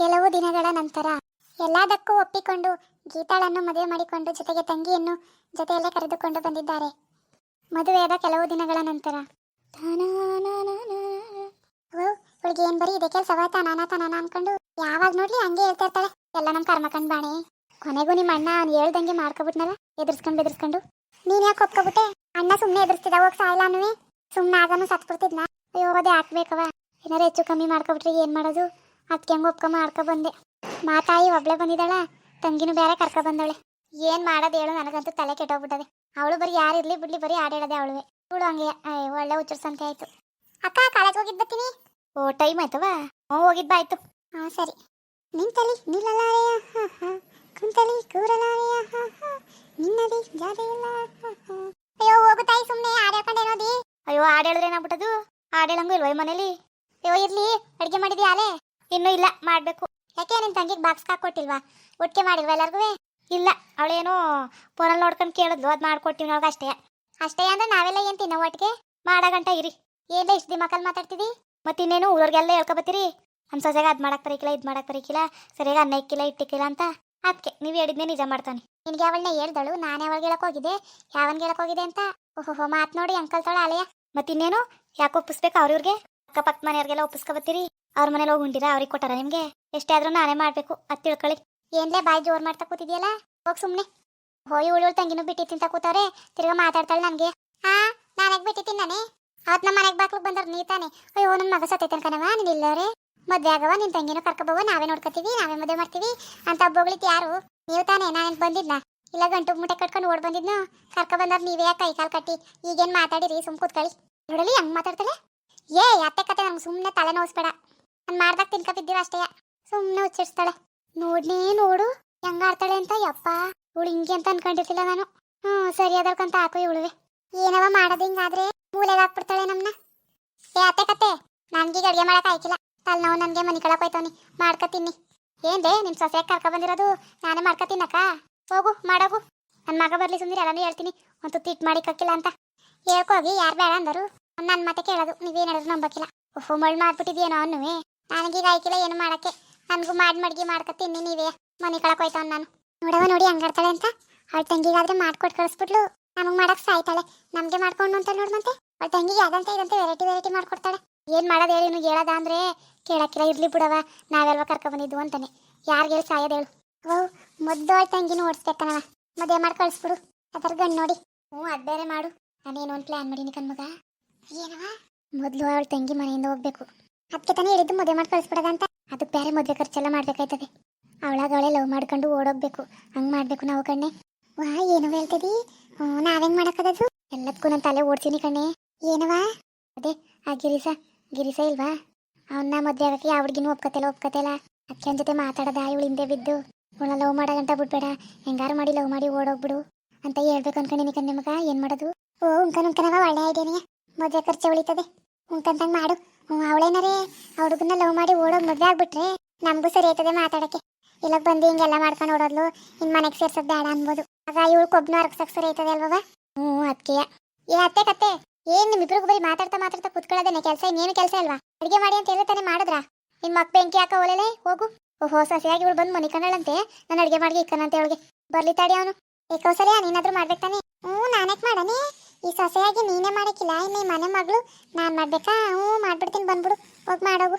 ಕೆಲವು ದಿನಗಳ ನಂತರ ಎಲ್ಲದಕ್ಕೂ ಒಪ್ಪಿಕೊಂಡು ಗೀತಾಳನ್ನು ಮದುವೆ ಮಾಡಿಕೊಂಡು ಜೊತೆಗೆ ತಂಗಿಯನ್ನು ಜೊತೆಯಲ್ಲೇ ಕರೆದುಕೊಂಡು ಬಂದಿದ್ದಾರೆ. ಮದುವೆಯಾದ ಕೆಲವು ದಿನಗಳ ನಂತರ. ಹುಡುಗಿ ಏನ್ ಬರೀ ಇದೆ ಕೆಲಸವ? ತನಾನ ತನಾನ ಅನ್ಕೊಂಡು ಯಾವಾಗ ನೋಡ್ಲಿ ಹಂಗೆ ಹೇಳ್ತಾ ಇರ್ತಾಳೆ. ಎಲ್ಲ ನಮ್ ಕರ್ಮಕಂಡ್ ಬಾಣೆ. ಕೊನೆಗೂ ನಿಮ್ಮ ಅಣ್ಣ ಅವ್ನು ಹೇಳ್ದಂಗೆ ಮಾಡ್ಕೊಬಿಟ್ನಲ್ಲ, ಎದುರ್ಸ್ಕೊಂಡು ಬೆದರ್ಸ್ಕೊಂಡು. ನೀನ್ ಯಾಕೆ ಒಪ್ಕೊಬಿಟ್ಟೆ? ಅಣ್ಣ ಸುಮ್ಮನೆ ಎದುರಿಸ್ತಿದ್ದ ಹೋಗ್ ಸಾಯಿಲ್ಲ ಸುಮ್ಮನೆ ಆಗನು ಸತ್ಬಿಡ್ತಿದ್ನ ಅಯ್ಯೋ, ಅದೇ ಹಾಕ್ಬೇಕವ ಏನಾರ ಹೆಚ್ಚು ಕಮ್ಮಿ ಮಾಡ್ಕೊಬಿಟ್ರಿ ಏನ್ ಮಾಡೋದು? ಅದಕ್ಕೆ ಹೆಂಗೆ ಒಪ್ಕೊಂಡ್ ಮಾಡ್ಕೊ ಬಂದೆ. ಮಾ ತಾಯಿ ಒಬ್ಳೆ ಬಂದಿದ್ದಾಳ ತಂಗಿನೂ ಬೇರೆ ಕರ್ಕೊ ಬಂದವಳೆ. ಏನು ಮಾಡೋದು ಹೇಳು ನನಗಂತೂ ತಲೆ ಕೆಟ್ಟೋಗ್ಬಿಟ್ಟದೆ. ಅವಳು ಬರೀ ಇರ್ಲಿ ಬಿಡ್ಲಿ ಬರೀ ಆಡೇಳದೆ ಅವಳುವೆ. ಇವಳು ಹಂಗೆ ಒಳ್ಳೆ ಉಚ್ಚರ್ಸಂತೆ ಆಯ್ತು. ಅಕ್ಕ ಕಾಲೇಜ್ ಹೋಗಿದ್ ಬರ್ತೀನಿ. ಓ ಟೈಮ್ ಆಯ್ತವ? ಹ್ಞೂ ಹೋಗಿದ್ ಬಾಯ್ತು. ಹಾ ಸರಿ. ನಿಂತಲಿ ನಿಲ್ಲಲಾರೆಯ ಹ. ಕುಂತಲಿ ಕೂರಲಾರೆಯ ಹ, ಹ. ನಿನ್ನದಿ. ಅಯ್ಯೋ ಹೋಗು ತಾಯಿ ಸುಮ್ಮನೆ ಆಡೇಳ್ಕೊಂಡೇನೋದಿ ಅಯ್ಯೋ ಆಡೇಳಿದ್ರೆ ಏನಾಗ್ಬಿಟ್ಟದು? ಆಡೇಳಂಗೂ ಇಲ್ವ ಮನೇಲಿ? ಅಯ್ಯೋ ಇರ್ಲಿ. ಅಡುಗೆ ಮಾಡಿದ್ಯಾ ಅಲೆ ಇನ್ನೂ ಇಲ್ಲ, ಮಾಡಬೇಕು. ಯಾಕೆ ನಿನ್ ತಂಗಿಗೆ ಬಾಕ್ಸ್ ಹಾಕೊಟ್ಟಿಲ್ವಾ? ಒಟ್ಟಿಗೆ ಮಾಡಿಲ್ವಾ ಎಲ್ಲರಿಗೂ ಇಲ್ಲ ಅವಳೇನೋ ಫೋನಲ್ಲಿ ನೋಡ್ಕೊಂಡು ಕೇಳಿದ್ಲು, ಅದು ಮಾಡ್ಕೊಟ್ಟಿವಿ ನಾವು ಅಷ್ಟೇ. ಅಷ್ಟೇ ಅಂದ್ರೆ ನಾವೆಲ್ಲ ಏನು ತಿನ್ನೋ ಒಟ್ಟಿಗೆ? ಮಾಡೋ ಗಂಟ ಇರಿ. ಏನಿಲ್ಲ ಇಷ್ಟು ದಿಮಾಕಲ್ಲಿ ಮಾತಾಡ್ತೀವಿ ಮತ್ತೆ ಇನ್ನೇನು ಊರವ್ರಿಗೆಲ್ಲ ಹೇಳ್ಕೊಬತ್ತೀರಿ ನಮ್ಮ ಸೊಸೆಗೆ ಅದು ಮಾಡಕ್ ಬರೀಕಿಲ್ಲ, ಇದು ಮಾಡಕ್ ಬರೀಕಿಲ್ಲ, ಸರಿಯಾಗಿ ಅನ್ನ ಇಕ್ಕಿಲ್ಲ ಇಟ್ಟಿಕ್ಕಿಲ್ಲ ಅಂತ. ಅದಕ್ಕೆ ನೀವು ಹೇಳಿದ್ನೇ ನಿಜ ಮಾಡ್ತಾನೆ. ನಿನಗೆ ಅವಳನ್ನ ಹೇಳ್ದಳು, ನಾನು ಅವಳಿಗೆ ಹೇಳಕ್ ಹೋಗಿದ್ದೆ, ಯಾವನ್ ಹೇಳಕ್ ಹೋಗಿದೆ ಅಂತ. ಓಹೋ ಮಾತ್ ನೋಡಿ ಅಂಕಲ್ತಾಳ ಅಲೆಯ ಮತ್ತಿನ್ನೇನು ಯಾಕೆ ಒಪ್ಪಿಸ್ಬೇಕು ಅವ್ರಿವ್ರಿಗೆ ಅಕ್ಕಪಕ್ಕ ಮನೆಯವ್ರಿಗೆಲ್ಲ ಒಪ್ಪಿಸ್ಕೊಬತ್ತೀರಿ? ಅವ್ರ ಮನೇಲಿ ಹೋಗಿ ಉಂಡಿರಾ, ಅವ್ರಿಗೆ ಕೊಟ್ಟಾರ ನಿಮ್ಗೆ? ಎಷ್ಟೇ ಆದ್ರೂ ನಾನೇ ಮಾಡ್ಬೇಕು, ಅದ್ ತಿಳ್ಕೊಳ್ಳಿ. ಏನ್ಲೇ ಬಾಯಿ ಜೋರ್ ಮಾಡ್ತಾ ಕೂತಿದ್ಯಲ್ಲ? ಹೋಗ್ ಸುಮ್ನೆ. ಹೋಯ್ ಉಳು ತಂಗಿನೂ ಬಿಟ್ಟಿ ತಿಂತ ಕೂತಾರೆ ತಿರ್ಗಾ ಮಾತಾಡ್ತಾಳೆ ನನ್ಗೆ. ಹಾ ನಾನಾಗ ಬಿಟ್ಟಿ ತಿನ್ನಾನೆ ಅವತ್ ನಮ್ಮ ಮನೆಗೆ ಬಾಕ್ಲಿಗೆ ಬಂದವ್ರು ನೀ ತಾನೆ. ಅಯ್ಯೋ ನನ್ನ ಮಗ ಸತ್ತೈತೆ ಕಣವ ನೀನ್ ಇಲ್ಲವ್ರೆ? ಮದ್ವೆ ಆಗವ ನಿನ್ ತಂಗಿನೂ ಕರ್ಕೊಬವ ನಾವೇ ನೋಡ್ಕೊತೀವಿ, ನಾವೇ ಮದುವೆ ಮಾಡ್ತೀವಿ. ಅಂತ ಒಬ್ಬೊಗಳಿತ್ ಯಾರು? ನೀವು ತಾನೇ, ನಾನು ಬಂದಿದ್ನ? ಇಲ್ಲ ಗಂಟು ಮುಟ್ಟೆ ಕಟ್ಕೊಂಡು ಓಡ್ ಬಂದಿದ್ನು? ಕರ್ಕೊ ಬಂದವ್ರು ನೀವೇ ಯಾಕೆ ಕೈ ಕಾಲು ಕಟ್ಟಿ? ಈಗೇನ್ ಮಾತಾಡಿರಿ, ಸುಮ್ ಕೂತ್ಕೊಳ್ಳಿ. ನೋಡಲಿ ಹೆಂಗ್ ಮಾತಾಡ್ತಾಳೆ? ಏ, ಅತ್ತೆ ಕತೆ ನಂಗೆ ಸುಮ್ಮನೆ ತಲೆ ನೋವಿಸ್ಬೇಡ. ನಾನು ಮಾಡ್ದಾಗ ತಿನ್ಕೊಬಿದ್ದೀವಿ ಅಷ್ಟೇ. ಸುಮ್ಮನೆ ಉಚ್ಚರಿಸ್ತಾಳೆ ನೋಡ್ನೇ ನೋಡು, ಹೆಂಗ ಆಡ್ತಾಳೆ ಅಂತ. ಯಪ್ಪ, ಇವಳು ಹಿಂಗೆ ಅಂತ ಅನ್ಕೊಂಡಿರ್ಲಿಲ್ಲ ನಾನು. ಹ್ಞೂ, ಸರಿ ಅದಕ್ಕಂತ ಹಾಕು ಇವಳುವೆ. ಏನವ ಮಾಡೋದು ಹಿಂಗಾದ್ರೆ? ಮೂಲೆಗೆ ಹಾಕ್ಬಿಡ್ತಾಳೆ ನಮ್ಮನ್ನ ಏ, ಅತ್ತೆ ಕತೆ, ನನಗೀಗ ಅಡುಗೆ ಮಾಡಕ್ ಆಯ್ಕಿಲ್ಲ. ತಲೆನೋವು ನನಗೆ, ಮನೆ ಕಳಕ್ ಹೋಯ್ತವನಿ. ಮಾಡ್ಕೊತೀನಿ. ಏನ್ದೆ ನಿಮ್ಮ ಸೊಸೆ ಕರ್ಕ ಬಂದಿರೋದು? ನಾನೇ ಮಾಡ್ಕೊತೀನಕ್ಕ. ಹೋಗು, ಮಾಡೋಗು. ನನ್ನ ಮಗ ಬರಲಿ ಸುಮ್ಮನೆ ಎಲ್ಲನೂ ಹೇಳ್ತೀನಿ. ಒಂದು ತುತ್ತು ಮಾಡಿ ಕಕ್ಕಿಲ್ಲ ಅಂತ. ಹೇಳ್ಕೋಗಿ ಯಾರು ಬೇಡ ಅಂದರು. ನನ್ನ ಮತ್ತೆ ಕೇಳೋದು, ನೀವೇನಾದ್ರು ಹೇಳಿದ್ರು ನಂಬಕ್ಕಿಲ್ಲ ಓಹೋ ಮಳ್ ಮಾಡ್ಬಿಟ್ಟಿದ್ಯೇನೋ ಅನ್ನುವೆ? ನನಗೀಗ ಆಯ್ಕಿಲ್ಲ ಏನು ಮಾಡಕ್ಕೆ? ನನಗೂ ಮಾಡಿ ಮಡ್ಗಿ ಮಾಡ್ಕೊ ತಿನ್ನಿ ನೀವೇ. ಮನೆ ಕಳಕ್ ಹೋಯ್ತಾವ್ ನಾನು. ನೋಡವ ನೋಡಿ ಹಂಗಾಡ್ತಾಳೆ ಅಂತ. ಅವಳ ತಂಗಿಗಾದ್ರೆ ಮಾಡ್ಕೊಟ್ ಕಳಿಸ್ಬಿಟ್ಲು. ನಮಗ್ ಮಾಡಕ್ ಸಾಯ್ತಾಳೆ. ನಮ್ಗೆ ಮಾಡ್ಕೊಂಡು ಅಂತ ನೋಡ್ ಮತ್ತೆ. ಅವಳ ತಂಗಿಗೆ ಅದಂತೆ ಇದಂತೆ ವೆರೈಟಿ ವೆರೈಟಿ ಮಾಡ್ಕೊಡ್ತಾಳೆ. ಏನ್ ಮಾಡೋದು ಹೇಳಿ ನಿಮ್ಗೆ ಹೇಳದ ಅಂದ್ರೆ ಕೇಳಕ್ಕಿಲ್ಲ. ಇರ್ಲಿ ಬಿಡವ ನಾವೆಲ್ವ ಕರ್ಕ ಬಂದಿದ್ವು ಅಂತಾನೆ. ಯಾರ್ಗೆ ಹೇಳಿ ಸಾಯೋದು ಹೇಳು. ಓ, ಮೊದ್ಲು ಅವಳ ತಂಗಿನ ಓಡಿಸ್ಬೇಕನವ ಮದುವೆ ಮಾಡಿ ಕಳಿಸ್ಬಿಡು. ಅದರ ಗಂಡು ನೋಡಿ. ಹ್ಞೂ, ಅದ್ ಬೇರೆ ಮಾಡು. ನಾನೇನು ಒಂದು ಪ್ಲಾನ್ ಮಾಡೀನಿ ಕಣ್ಮಗ. ಏನವ ಮೊದ್ಲು ಅವಳ ತಂಗಿ ಮನೆಯಿಂದ ಹೋಗ್ಬೇಕು. ಅದಕ್ಕೆ ತಾನೇ ಹೇಳಿದ್ದು ಮದುವೆ ಮಾಡಿ ಕಳಿಸ್ಬಿಡೋದಂತ ಅದಕ್ಕೆ ಬೇರೆ ಮದುವೆ ಖರ್ಚೆಲ್ಲ ಮಾಡ್ಬೇಕಾಯ್ತದೆ. ಅವಳಾಗ ಅವಳೆ ಲವ್ ಮಾಡ್ಕೊಂಡು ಓಡೋಗ್ಬೇಕು. ಹಂಗ್ ಮಾಡಬೇಕು ನಾವು ಕಣ್ಣೆ. ವಾ ಏನವ ಹೇಳ್ತದಿ? ನಾವೆಂಗ್ ಮಾಡಕ್ಕದದು? ಎಲ್ಲದಕ್ಕೂ ನನ್ನ ತಲೆ ಓಡ್ತೀನಿ ಕಣ್ಣೆ. ಏನವ ಅದೇ, ಆ ಗಿರಿಸ ಗಿರಿಸ ಇಲ್ವಾ? ಅವನ್ನ ಮದ್ವೆ ಆಗಕ್ಕೆ ಯಾವ ಹುಡುಗಿನೂ ಒಪ್ಕತಿಲ್ಲ ಒಪ್ಕತಿಲ್ಲ. ಅದಕ್ಕೆ ಜೊತೆ ಮಾತಾಡದ ಇವಳು ಹಿಂದೆ ಬಿದ್ದು. ಇವಳ ಲವ್ ಮಾಡಗಂಟ ಬಿಡ್ಬೇಡ. ಹೆಂಗಾರು ಮಾಡಿ ಲವ್ ಮಾಡಿ ಓಡೋಗ್ಬಿಡು ಅಂತ ಹೇಳ್ಬೇಕು ಅನ್ಕೊಂಡಿನಿ ಕಣ್ಣೆ ಮಗ. ಏನ್ ಮಾಡೋದು? ಓ, ಉಂಕನ್ ಉಂಕನವ ಒಳ್ಳೆ ಐಡಿಯಾನೇ ಮದ್ವೆ ಖರ್ಚು ಉಳಿತದೆ. ಉಂಕಂತಂಗ್ ಮಾಡು. ಅವಳೇನಾರೇ ಹುಡುಗನ ಲವ್ ಮಾಡಿ ಓಡೋಗ್ ಮದುವೆ ಆಗ್ಬಿಟ್ರೆ ನಮಗೂ ಸರಿ ಆಯ್ತದೆ ಮಾತಾಡಕ್ಕೆ. ಇಲ್ಲ ಬಂದು ಹಿಂಗೆಲ್ಲ ಮಾಡ್ಕೊಂಡು ಓಡೋದ್ಲು, ಇನ್ ಮನೆಗೆ ಸೇರ್ಸೋದ್ ಬೇಡ ಅನ್ಬೋದು. ಆಗ ಇವಳು ಕೊಬ್ನ ಅರ್ಕ್ಸಕ್ ಸರಿ ಆಯ್ತದೆ ಅಲ್ವಾ ಹ್ಞೂ ಅದಕ್ಕೆ ಏ, ಅತ್ತೆ, ಕತ್ತೆ, ಏನ್ ನಿಮ್ಮಿಬ್ರಿಗೂ ಬರೀ ಮಾತಾಡ್ತಾ ಮಾತಾಡ್ತಾ ಕುತ್ಕೊಳ್ಳೋದೇನೆ ಕೆಲಸ, ಇನ್ನೇನು ಕೆಲಸ ಅಲ್ವಾ? ಅಡುಗೆ ಮಾಡಿ ಅಂತ ಹೇಳಿದ್ರೆ ತಾನೇ ಮಾಡಿದ್ರಾ? ನಿಮ್ಮ ಮಕ್ಕ ಬೆಂಕಿ ಹಾಕ ಒಲೆಲೆ, ಹೋಗು. ಓಹೋ, ಸಸಿಯಾಗಿ ಇವಳು ಬಂದು ಮನೆ ಕಣ್ಣಳಂತೆ ನಾನು ಅಡಿಗೆ ಮಾಡಿ ಇಕ್ಕನಂತೆ ಅವಳಿಗೆ. ಬರ್ಲಿ ತಾಡಿ ಅವನು. ಏ, ಕೌಸಲ್ಯ, ನೀನಾದ್ರೂ ಮಾಡ್ಬೇಕು ತಾನೆ? ಹ್ಞೂ ನಾನಕ್ಕೆ ಮಾಡನೆ ಈ ಸೊಸೆಯಾಗಿ ನೀನೇ ಮಾಡಕ್ಕಿಲ್ಲ ಇನ್ನು ಮನೆ ಮಗಳು ನಾನು ಮಾಡ್ಬೇಕಾ? ಹ್ಞೂ, ಮಾಡ್ಬಿಡ್ತೀನಿ, ಬಂದ್ಬಿಡು. ಹೋಗಿ ಮಾಡೋಗು.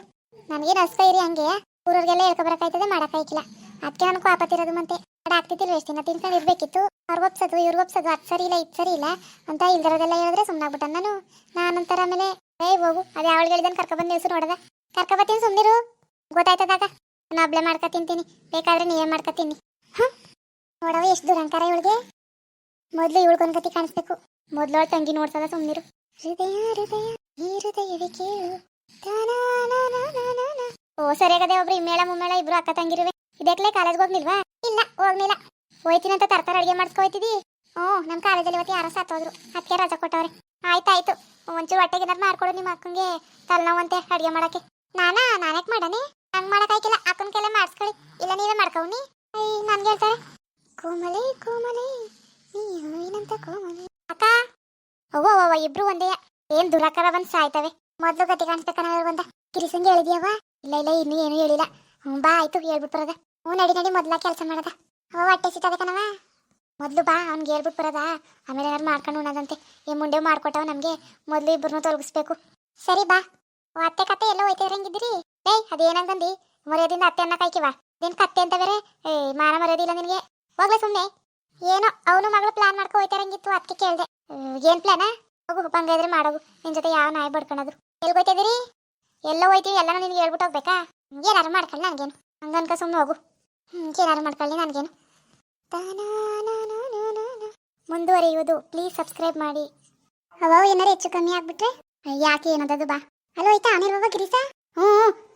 ನನಗೆ ರಸ್ಕ ಇರಿ ಹಂಗೆ. ಊರವ್ರಿಗೆಲ್ಲ ಹೇಳ್ಕೊಬರಕಾಯ್ತದೆ ಮಾಡೋಕ್ಕಾಯ್ತಿಲ್ಲ ಅದಕ್ಕೆ ನನಗೆ ಆಪತ್ತಿರೋದು ಮತ್ತೆ. ಆಗ್ತಿದ್ದಿಲ್ಲ ಎಷ್ಟು ದಿನ ತಿನ್ಕೊಂಡು ಇರ್ಬೇಕಿತ್ತು ಅವ್ರಿಗೆ ಒಪ್ಸೋದು ಇವ್ರಿಗೆ ಒಪ್ಸೋದು, ಅದು ಸರಿ ಇಲ್ಲ, ಇದು ಸರಿ ಇಲ್ಲ ಅಂತ ಇಲ್ದಿರೋದೆಲ್ಲ ಹೇಳಿದ್ರೆ ಸುಮ್ಮನಾಗ್ಬಿಟ್ಟ ನಾನು. ನಾನಂತರ ಆಮೇಲೆ ಏ ಹೋಗು. ಅದು ಯಾವಳಿಗೆ ಹೇಳಿದನ್ ಕರ್ಕೊಬಂದು ನಿಲ್ಸು ನೋಡದ. ಕರ್ಕೊಬತ್ತೀನಿ ಸುಮ್ಮನಿರು ಗೊತ್ತಾಯ್ತದಾಗ ನಾನು ಒಬ್ಳೆ ಮಾಡ್ಕೊ ತಿಂತೀನಿ. ಬೇಕಾದ್ರೆ ನೀವೇ ಮಾಡ್ಕೊ ತಿನ್ನಿ. ನೋಡವ ಎಷ್ಟು ದುರಂಕಾರ ಇವಳಿಗೆ. ಮೊದಲು ಇವಳಿಗೊಂದು ಗತಿ ಕಾಣಿಸ್ಬೇಕು. ಮೊದ್ಲು ತಂಗಿ ನೋಡ್ಸದ ಸುಮ್ನಿರು. ಹೃದಯ ಹೃದಯ, ಈ ಹೃದಯವೇ ಕೇಳು. ಓ, ಸರಿಯಾಗದೆ ಒಬ್ರು ಮೇಳ ಮುಮ್ಮೇಳ ಇಬ್ರು ಅಕ್ಕ ತಂಗಿರುವೆ. ಇದಕ್ಲೆ ಕಾಲೇಜ್ಗೆ ಹೋಗ್ಲಿಲ್ವಾ ಇಲ್ಲ ಹೋಗ್ಲಿಲ್ಲ ಹೋಯ್ತೀನಂತ ತರ್ತಾರ ಅಡಿಗೆ ಮಾಡ್ಸ್ಕೊ ಹೋಯ್ತಿದಿ? ಹ್ಞೂ ನಮ್ಮ ಕಾಲೇಜಲ್ಲಿ ಇವತ್ತು ಯಾರೋ ಸತ್ತೋದ್ರು ಅದಕ್ಕೆ ರಜಾ ಕೊಟ್ಟವ್ರೆ. ಆಯ್ತಾಯ್ತು. ಒಂಚೂರು ಹೊಟ್ಟೆಗೆ ಏನಾರು ಮಾಡ್ಕೊಡು ನಿಮ್ಮ ಅಕ್ಕಂಗೆ ತಲೆನೋವಂತೆ ಅಡಿಗೆ ಮಾಡಕ್ಕೆ. ನಾನಾ ನಾನಕ್ ಮಾಡನೆ ಹಂಗ್ ಮಾಡಕ್ಕಾಯ್ಕಿಲ್ಲ ಅಕ್ಕನ ಕೆಲ ಮಾಡಿಸ್ಕೊಳ್ಳಿ. ಇಲ್ಲ, ನೀವೇ ಮಾಡ್ಕೌನಿ ನನ್ಗೆ ಹೇಳ್ತಾರೆ. ಕೋಮಲೆ ಕೋಮಲೆ, ನೀ ಏನಂತ ಕೋಮಲೆ. ಅಕ್ಕ? ಅವ್ವ ಅವ್ವ ಇಬ್ರು ಒಂದೇ. ಏನ್ ದುರಾಕಾರ ಬಂದ್ ಸಾಯ್ತವೆ. ಮೊದ್ಲು ಗತಿ ಕಾಣಿಸ್ಬೇಕನ್ನ ಬಂದ ಕಿರಿಸಂಗೆ ಹೇಳಿದ್ಯವ್ವ ಇಲ್ಲ ಇಲ್ಲ ಇನ್ನು ಏನು ಹೇಳಿಲ್ಲ. ಹ್ಞೂ ಬಾ ಆಯ್ತು ಹೇಳ್ಬಿಟ್ಟು ಬರೋದ. ಹ್ಞೂ ನಡಿ ನಡಿ ಮೊದ್ಲ ಕೆಲಸ ಮಾಡದ. ಅವ ಹೊಟ್ಟೆ ಸಿಟ್ಟದ ಮೊದ್ಲು ಬಾ ಅವ್ನಿಗೆ ಹೇಳ್ಬಿಟ್ಟು ಬರೋದ. ಆಮೇಲೆ ಏನಾರು ಮಾಡ್ಕೊಂಡು ಉಣ್ಣದಂತೆ ಈ ಮುಂಡೆ ಮಾಡ್ಕೊಟ್ಟವ ನಮಗೆ. ಮೊದ್ಲು ಇಬ್ಬರನ್ನೂ ತೊಲಗಿಸ್ಬೇಕು. ಸರಿ ಬಾ. ಓ, ಅತ್ತೆ ಕತೆ ಎಲ್ಲ ಹೋಯ್ತಿರಂಗಿದ್ರಿ ಏಯ್ ಅದೇನಂಗಂದಿ ಮರ್ಯಾದಿಂದ ಅತ್ತೆ ಅನ್ನ ಕಾಯ್ಕಿವ? ನಿನ್ ಕತ್ತೆ ಅಂತ ಬೇರೆ? ಏ ಮಾನ ಮರ್ಯಾದಿಲ್ಲ ನಿನಗೆ? ಹೋಗ್ಲ ಸುಮ್ಮನೆ ಏನೋ ಅವನು ಮಗಳು ಪ್ಲಾನ್ ಮಾಡ್ಕೊ ಹೋಯ್ತಾರಂಗಿತ್ತು, ಅದಕ್ಕೆ ಕೇಳ್ದೆ. ಏನ್ ಪ್ಲಾನ ಹೋಗು ಬಂಗಾದ್ರೆ ಮಾಡೋಗು ನಿನ್ ಜೊತೆ ಯಾವ ನಾಯಿ ಬಡ್ಕೊಳೋದು ಎಲ್ಲಿ ಹೋಯ್ತಿದ್ದೀರಿ? ಎಲ್ಲ ಹೋಯ್ತೀವಿ ಎಲ್ಲ ನಿನ್ಗೆ ಹೇಳ್ಬಿಟ್ಟು ಹೋಗ್ಬೇಕಾ? ಏನಾರು ಮಾಡ್ಕೊಳ್ಳಿ ನನಗೇನು. ಹಂಗನ್ಕ ಸುಮ್ಮನೆ ಹೋಗು. ಹ್ಞೂ ಏನಾರು ಮಾಡ್ಕೊಳ್ಳಿ ನನಗೇನು. ಮುಂದುವರಿಯುವುದು. ಪ್ಲೀಸ್ ಸಬ್ಸ್ಕ್ರೈಬ್ ಮಾಡಿ. ಅವ ಏನಾರು ಹೆಚ್ಚು ಕಮ್ಮಿ ಆಗ್ಬಿಟ್ರೆ? ಯಾಕೆ ಏನದದು ಬಾ. ಹಲೋ ಆಯ್ತಾ ಆಮೇಲೆ ಬಾಬಾ ಗಿರಿಸಾ ಹ್ಞೂ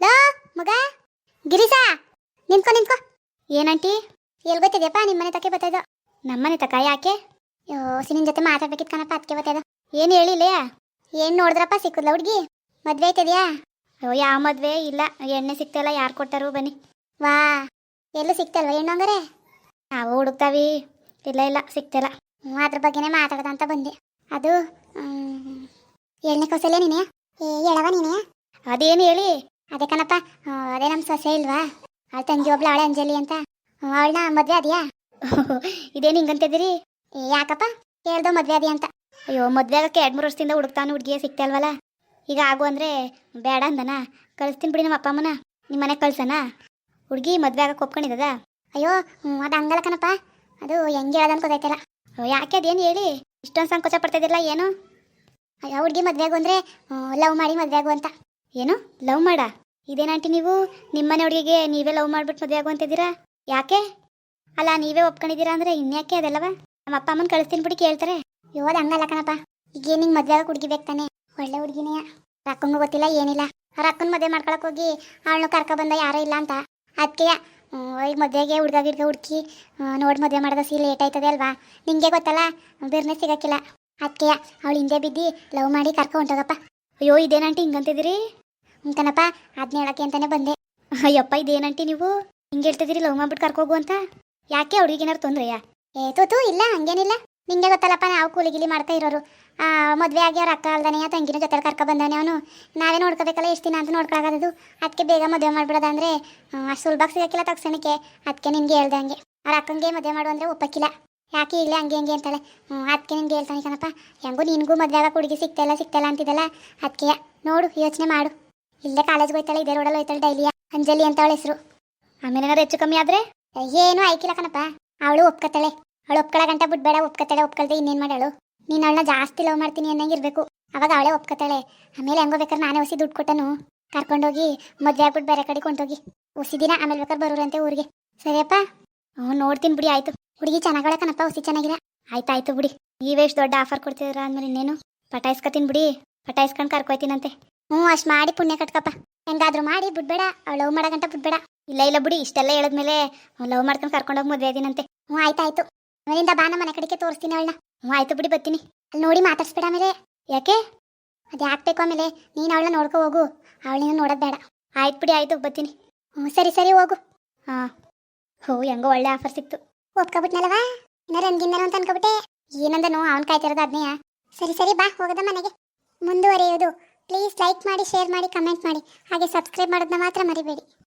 ಲೋ, ಮಗ. ಗಿರೀಶ, ನಿಂತ್ಕೊ ನಿಂತ್ಕೊ. ಏನಂಟಿ ಎಲ್ಲಿ ಗೊತ್ತಿದೆಯಪ್ಪ ನಿಮ್ಮ ಮನೆ ತಕ್ಕೆ ಬರ್ತದ ನಮ್ಮನೆ ತಕ, ಯಾಕೆ? ಯೋ ನಿನ್ ಜೊತೆ ಮಾತಾಡ್ಬೇಕಿತ್ತು ಕಣಪ್ಪ ಅದಕ್ಕೆ ಬತ್ತದ ಏನು ಹೇಳಿಲ್ಲ? ಏನು ನೋಡಿದ್ರಪ್ಪ ಸಿಕ್ಕುದ್ಲ ಹುಡುಗಿ? ಮದ್ವೆ ಆಯ್ತದ್ಯಾ? ಅಯ್ಯೋ ಯಾವ ಮದ್ವೆ? ಇಲ್ಲ, ಎಣ್ಣೆ ಸಿಕ್ತಲ್ಲ, ಯಾರು ಕೊಟ್ಟಾರು? ಬನ್ನಿ. ವಾ, ಎಲ್ಲೂ ಸಿಗ್ತಲ್ವ ಹೆಣ್ಣು ಹಂಗಾರೆ? ನಾವು ಹುಡುಕ್ತಾವಿ. ಇಲ್ಲ ಇಲ್ಲ, ಸಿಕ್ತಲ್ಲ. ಹ್ಞೂ ಅದ್ರ ಬಗ್ಗೆನೇ ಮಾತಾಡದ ಅಂತ ಬಂದೆ. ಅದು ಎಣ್ಣೆ ಕೌಸಲ್ಯ ನೀನೇ ಏ ಹೇಳವ ನೀನೇ ಅದೇನು ಹೇಳಿ? ಅದೇ ಕಣಪ್ಪ ಅದೇ ನಮ್ಮ ಸೊಸೆ ಇಲ್ವಾ? ಅಲ್ಲಿ ತಂಗಿ ಒಬ್ಳು, ಅವಳೆ ಅಂಜಲಿ ಅಂತ. ಅವಳನ್ನ ಮದ್ವೆ ಅದ್ಯಾ ಇದೇನು ಹಿಂಗಂತಿದ್ದೀರಿ ಯಾಕಪ್ಪ? ಕೇಳ್ದೋ ಮದ್ವೆ ಅದೇ ಅಂತ. ಅಯ್ಯೋ ಮದ್ವೆ ಆಗಕ್ಕೆ ಎರಡು ಮೂರು ವರ್ಷದಿಂದ ಹುಡುಕ್ತಾನು ಹುಡುಗಿಯೇ ಸಿಗ್ತಲ್ವಲ್ಲ ಈಗ ಆಗು ಅಂದ್ರೆ ಬೇಡ ಅಂದನ. ಕಳಿಸ್ತೀನಿ ಬಿಡಿ ನಮ್ಮ ಅಪ್ಪ ಅಮ್ಮನ. ನಿಮ್ಮ ಮನೆಗೆ ಕಳ್ಸನ? ಹುಡುಗಿ ಮದ್ವೆ ಆಗಕ್ಕೆ ಒಪ್ಕೊಂಡಿದ್ದದ ಅಯ್ಯೋ ಅದು ಹಂಗಲ್ಲ ಕಣಪ್ಪ. ಅದು ಹೆಂಗೆ ಹೇಳ್ದ ಗೊತ್ತಾಯ್ತಲ್ಲ ಯಾಕೆ ಅದೇನು ಹೇಳಿ? ಇಷ್ಟೊಂದು ಸಂಕೋಚ ಪಡ್ತಿದ್ದಿಲ್ಲ ಏನು? ಅಯ್ಯೋ, ಹುಡುಗಿ ಮದ್ವೆ ಆಗು ಅಂದ್ರೆ ಲವ್ ಮಾಡಿ ಮದ್ವೆ ಆಗು ಅಂತ. ಏನು? ಲವ್ ಮಾಡ? ಇದೇನಂಟಿ ನೀವು? ನಿಮ್ಮನೆ ಹುಡುಗಿಗೆ ನೀವೇ ಲವ್ ಮಾಡ್ಬಿಟ್ಟು ಮದುವೆ ಆಗು ಅಂತಿದ್ದೀರಾ ಯಾಕೆ? ಅಲ್ಲ, ನೀವೇ ಒಪ್ಕೊಂಡಿದ್ದೀರಾ ಅಂದ್ರೆ ಇನ್ಯಾಕೆ ಅದಲ್ಲವ? ನಮ್ಮ ಅಪ್ಪ ಅಮ್ಮನ ಕಳಿಸ್ತೀನಿ ಬಿಡಿ ಕೇಳ್ತಾರೆ. ಯೋ ಹಂಗಲ್ಲ ಕಣಪ್ಪ. ಈಗ ನಿಂಗೆ ಮದ್ವೆ ಹುಡುಗಿ ಬೇಕು ತಾನೆ? ಒಳ್ಳೆ ಹುಡುಗಿನೇ. ಅಕ್ಕಂಗೂ ಗೊತ್ತಿಲ್ಲ, ಏನಿಲ್ಲ. ಅವ್ರ ಅಕ್ಕನ ಮದುವೆ ಮಾಡ್ಕೊಳಕ್ ಹೋಗಿ ಅವಳನ್ನು ಕರ್ಕೊ ಬಂದ ಯಾರೂ ಇಲ್ಲ ಅಂತ. ಅದಕ್ಕೆ ಈಗ ಮದುವೆಗೆ ಹುಡುಗ ಗಿಡ್ಗ ಹುಡುಕಿ ನೋಡಿ ಮದುವೆ ಮಾಡೋದ ಸೀ ಲೇಟ್ ಆಯ್ತದೆ ಅಲ್ವಾ? ನಿಂಗೆ ಗೊತ್ತಲ್ಲ, ಬಿರ್ನೆ ಸಿಗಕ್ಕಿಲ್ಲ. ಅದಕ್ಕೆ ಅವಳು ಹಿಂದೆ ಬಿದ್ದು ಲವ್ ಮಾಡಿ ಕರ್ಕೊ ಹೊಂಟೋಗಪ್ಪ. ಅಯ್ಯೋ, ಇದೇನಂಟಿ ಹಿಂಗಂತಿದ್ದೀರಿ? ಕಣಪ್ಪ ಅದನ್ನ ಹೇಳಕ್ಕೆ ಅಂತಾನೆ ಬಂದೆ. ಅಯ್ಯಪ್ಪ, ಇದೇನಂಟಿ ನೀವು? ಹಿಂಗೆ ಹೇಳ್ತಿದ್ದೀರಿ, ಲವ್ ಮಾಡ್ಬಿಟ್ಟು ಕರ್ಕೋಗು ಅಂತ? ಯಾಕೆ ಹುಡುಗಿನವ್ರು ತೊಂದ್ರೆಯಾ? ಏ ತೂತು ಇಲ್ಲ, ಹಂಗೇನಿಲ್ಲ. ನಿಂಗೆ ಗೊತ್ತಲ್ಲಪ್ಪ, ನಾವು ಕೂಲಿ ಗಿಲಿ ಮಾಡ್ತಾ ಇರೋರು. ಮದುವೆ ಆಗಿ ಅವ್ರ ಅಕ್ಕ ಅಲ್ದಾನೆ ತಂಗಿನ ಜೊತೆ ಕರ್ಕೊ ಬಂದಾನೆ ಅವನು. ನಾವೇ ನೋಡ್ಕೋಬೇಕಲ್ಲ, ಎಷ್ಟು ದಿನ ಅಂತ ನೋಡ್ಕೊಳಗದು ಅದಕ್ಕೆ ಬೇಗ ಮದುವೆ ಮಾಡ್ಬಿಡೋದ ಅಂದರೆ ಅಷ್ಟು ಸುಲಭ ಸಿಗಕ್ಕಿಲ್ಲ ತಕ್ಷಣಕ್ಕೆ. ಅದಕ್ಕೆ ನಿನ್ಗೆ ಹೇಳ್ದೆ ಹಂಗೆ. ಅವ್ರ ಅಕ್ಕಂಗೆ ಮದುವೆ ಮಾಡು ಅಂದ್ರೆ ಒಪ್ಪಕ್ಕಿಲ್ಲ. ಯಾಕೆ ಇಲ್ಲ, ಹಂಗೆ ಹಂಗೆ ಅಂತಾಳೆ. ಅದಕ್ಕೆ ನಿನ್ಗೆ ಹೇಳ್ತಾನೆ ಕಣಪ್ಪ. ಹೆಂಗೂ ನಿನಗೂ ಮದುವೆ ಆಗ ಹುಡುಗಿ ಸಿಗ್ತಾಯಿಲ್ಲ ಸಿಗ್ತಾಯಿಲ್ಲ ಅಂತಿದ್ದಲ್ಲ ಅದಕ್ಕೆ ನೋಡು, ಯೋಚನೆ ಮಾಡು. ಇಲ್ಲೇ ಕಾಲೇಜ್ಗೆ ಹೋಯ್ತಾಳೆ, ಇದೇ ರೋಡಲ್ಲಿ ಹೋಯ್ತಾಳೆ ಡೈಲಿಯ ಅಂಜಲಿ ಅಂತ ಅವಳ ಹೆಸರು. ಆಮೇಲೆ ಹೆಚ್ಚು ಕಮ್ಮಿ ಆದ್ರೆ? ಏನು ಐಕಿಲ್ಲ ಕಣಪ್ಪ. ಅವಳು ಒಪ್ಕತ್ತಾಳೆ. ಅವಳು ಒಪ್ಕೊಳ್ಳೋ ಗಂಟ ಬಿಡ್ಬೇಡ ಒಪ್ಕೋತಾಳೆ ಒಪ್ಕೊಳ್ದೆ ಇನ್ನೇನು ಮಾಡಾಳು ನೀನು ಅವಳನ್ನ ಜಾಸ್ತಿ ಲವ್ ಮಾಡ್ತೀನಿ ಅನ್ನಂಗಿರ್ಬೇಕು ಅವಾಗ ಅವಳೇ ಒಪ್ಕತ್ತಾಳೆ. ಆಮೇಲೆ ಹೆಂಗೋ ಬೇಕಾದ್ರೆ ನಾನೇ ಹೊಸಿ ದುಡ್ಡು ಕೊಟ್ಟನು. ಕರ್ಕೊಂಡೋಗಿ ಮದುವೆ ಆಗ್ಬಿಟ್ಟು ಬೇರೆ ಕಡೆ ಕೊಂಡೋಗಿ. ಹೊಸಿ ದಿನ ಆಮೇಲೆ ಬೇಕಾದ್ರೆ ಬರೋರಂತೆ ಊರಿಗೆ. ಸರಿಯಪ್ಪ? ಹ್ಞೂ, ನೋಡ್ತೀನಿ ಬಿಡಿ, ಆಯ್ತು. ಹುಡುಗಿ ಚೆನ್ನಾಗಳೆ ಕಣಪ್ಪ ಹೊಸಿ ಆಯ್ತು ಆಯ್ತು ಬಿಡಿ. ನೀವೇ ದೊಡ್ಡ ಆಫರ್ ಕೊಡ್ತಿದ್ರ ಅಂದ್ಮೇಲೆ ಇನ್ನೇನು? ಪಟಾಯಿಸ್ಕೊತೀನಿ ಬಿಡಿ. ಪಟಾಯಿಸ್ಕೊಂಡು ಕರ್ಕೊಯ್ತೀನಂತೆ. ಹ್ಞೂ, ಅಷ್ಟು ಮಾಡಿ ಪುಣ್ಯ ಕಟ್ಕಪ್ಪ. ಹೆಂಗಾದ್ರೂ ಮಾಡಿ, ಬಿಡ್ಬೇಡ. ಅವಳು ಲವ್ ಮಾಡೋ ಗಂಟ ಬಿಡ್ಬೇಡ. ಇಲ್ಲ ಇಲ್ಲ ಬಿಡಿ, ಇಷ್ಟೆಲ್ಲ ಹೇಳಿದ್ಮೇಲೆ ಲವ್ ಮಾಡ್ಕೊಂಡು ಕರ್ಕೊಂಡೋಗಿ ಮದುವೆ ಇದೀನಂತೆ ಹ್ಞೂ ಆಯ್ತಾಯ್ತು ಮನೆಯಿಂದ ಬಾ, ನಮ್ಮ ಮನೆ ಕಡೆಗೆ ತೋರಿಸ್ತೀನಿ ಅವಳನ್ನ. ಹ್ಞೂ ಆಯ್ತು ಬಿಡಿ, ಬರ್ತೀನಿ. ಅಲ್ಲಿ ನೋಡಿ ಮಾತಾಡ್ಸ್ಬೇಡ ಆಮೇಲೆ. ಯಾಕೆ? ಅದು ಯಾಕೆ ಬೇಕು ಆಮೇಲೆ? ನೀನು ಅವಳನ್ನ ನೋಡ್ಕೊ ಹೋಗು. ಅವಳನ್ನ ನೋಡೋದು ಬೇಡ. ಆಯ್ತು ಬಿಡಿ, ಆಯ್ತು, ಬರ್ತೀನಿ. ಹ್ಞೂ ಸರಿ ಸರಿ, ಹೋಗು. ಹಾಂ. ಹೋ, ಹೆಂಗೋ ಒಳ್ಳೆ ಆಫರ್ ಸಿಕ್ತು. ಒಪ್ಕೊಬಿಟ್ನಲ್ವಾ ಏನಾರು ರಂಗಿಂದನು ಅಂತ ಅನ್ಕೊಬಿಟ್ಟೆ. ಏನಂದನು ಅವ್ನು ಕಾಯ್ತಿರೋದು ಅದನ್ನೇ ಸರಿ ಸರಿ, ಬಾ, ಹೋಗದ ಮನೆಗೆ. ಮುಂದುವರಿಯೋದು. ಪ್ಲೀಸ್ ಲೈಕ್ ಮಾಡಿ ಶೇರ್ ಮಾಡಿ ಕಮೆಂಟ್ ಮಾಡಿ. ಹಾಗೆ ಸಬ್ಸ್ಕ್ರೈಬ್ ಮಾಡೋದನ್ನ ಮಾತ್ರ ಮರಿಬೇಡಿ.